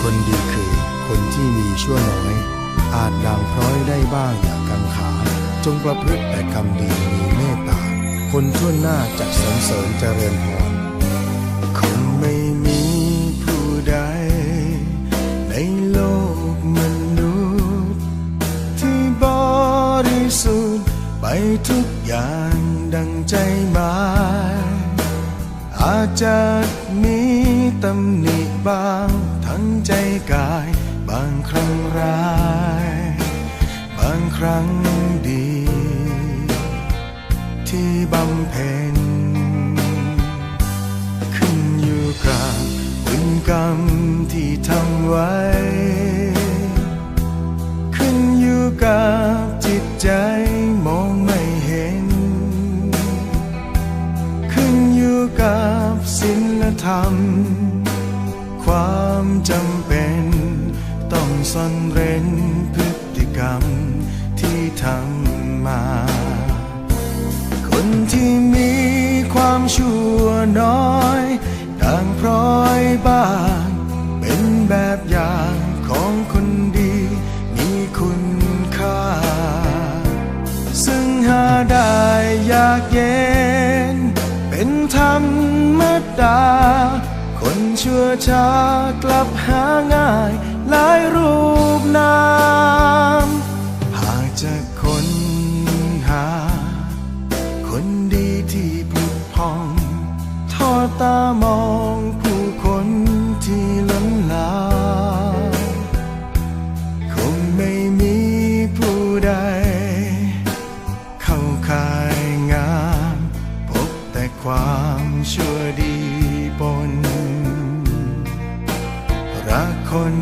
คนดีคือคนที่มีชั่วน้อย อาจด่างพร้อยได้บ้างอย่างกังขา จงประพฤติแต่กรรมดีมีเมตตา คนทั่วหน้าจะสรรเสริญเจริญพรคงไม่มีผู้ใด ในโลกมนุษย์ ที่บริสุทธิ์ไปทุกอย่างดังใจหมายอาจจะมีตำหนิบ้าง กาย บางครั้งร้าย บางครั้งดี ที่บำเพ็ญขึ้นอยู่กับบุญกรรมที่ทำไว้ ขึ้นอยู่กับจิตใจมองไม่เห็น ขึ้นอยู่กับศีลธรรมความจำเป็น ซ่อนเร้นพฤติกรรมที่ทำมา คนที่มีความชั่วน้อยต่างพร้อยบ้างเป็นแบบอย่างของคนดีมีคุณค่า ซึ่งหาได้ยากเย็น เป็นธรรมดา คนชั่วช้ากลับหาง่าย หลายรูปนามหากจะค้นหา คนดีที่ผุดพอง ทอดตามอง รักคน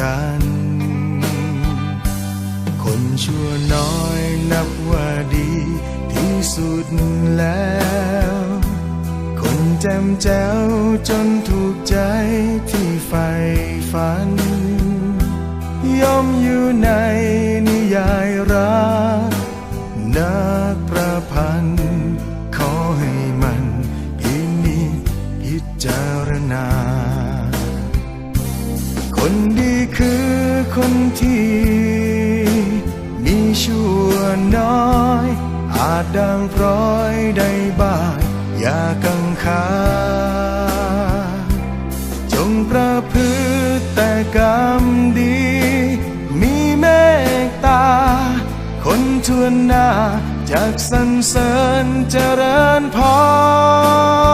กัน คนชั่วน้อยนับว่าดีที่สุดแล้ว คนแจ่มแจ้วจนถูกใจที่ใฝ่ฝัน ย่อมอยู่ในนิยายรักนัก อาจดังพร้อยได้บ้างอย่ากังขาจงประพฤติแต่กรรมดี มีเมตตา คนทวนหน้าจากสรรเสริญเจริญพร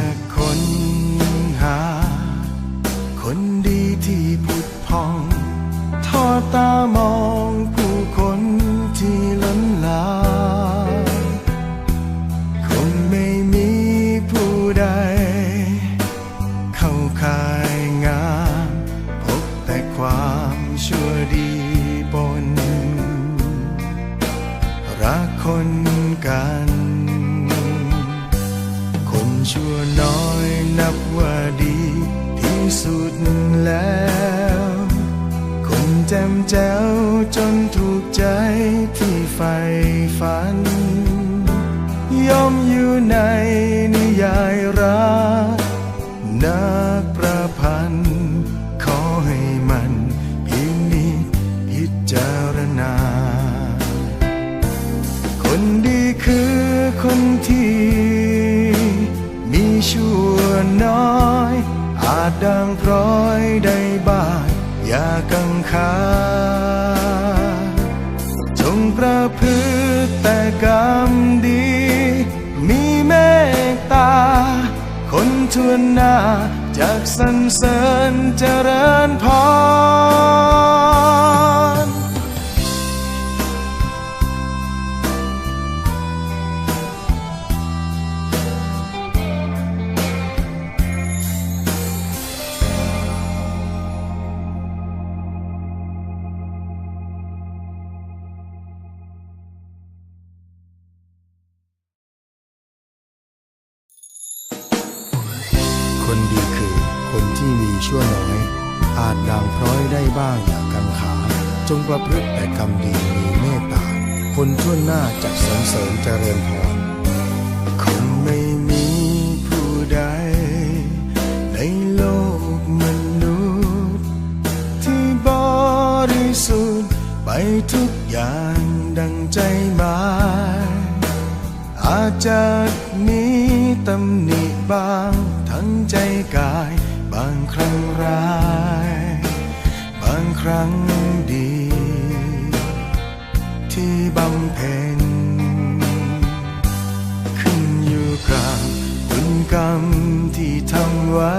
จะค้นหา คนดีที่ผุดพอง ทอดตามองผู้คนที่ล้นหลามคงไม่มีผู้ใด เข้าข่ายงาม พบแต่ความชั่วดีปนรักคนกัน ชั่วน้อยนับว่าดีที่สุดแล้วคนแจ่มแจ้วจนถูกใจที่ใฝ่ฝัน ย่อมอยู่ในนิยายรักนักประพันธ์ขอให้มันพินิจพิจารางพร้อยได้บ้างอย่ากังขาจงประพฤติแต่กรรมดี มีเมตตา คนทวนหน้าจากสรรเสริญเจริญพร นดีคือคนที่มีชั่วน้อย อาจด่างพร้อยได้บ้างอย่ากังขา จงประพฤติแต่กรรมดีมีเมตตา คนทั่วหน้าจะสรรเสริญเจริญพรคงไม่มีผู้ใด ในโลกมนุษย์ ที่บริสุทธิ์ไปทุกอย่างดังใจหมายอาจจะมีตำหนิบาง ทั้งใจกาย บางครั้งร้าย บางครั้งดี ที่บำเพ็ญขึ้นอยู่กับบุญกรรมที่ทำไว้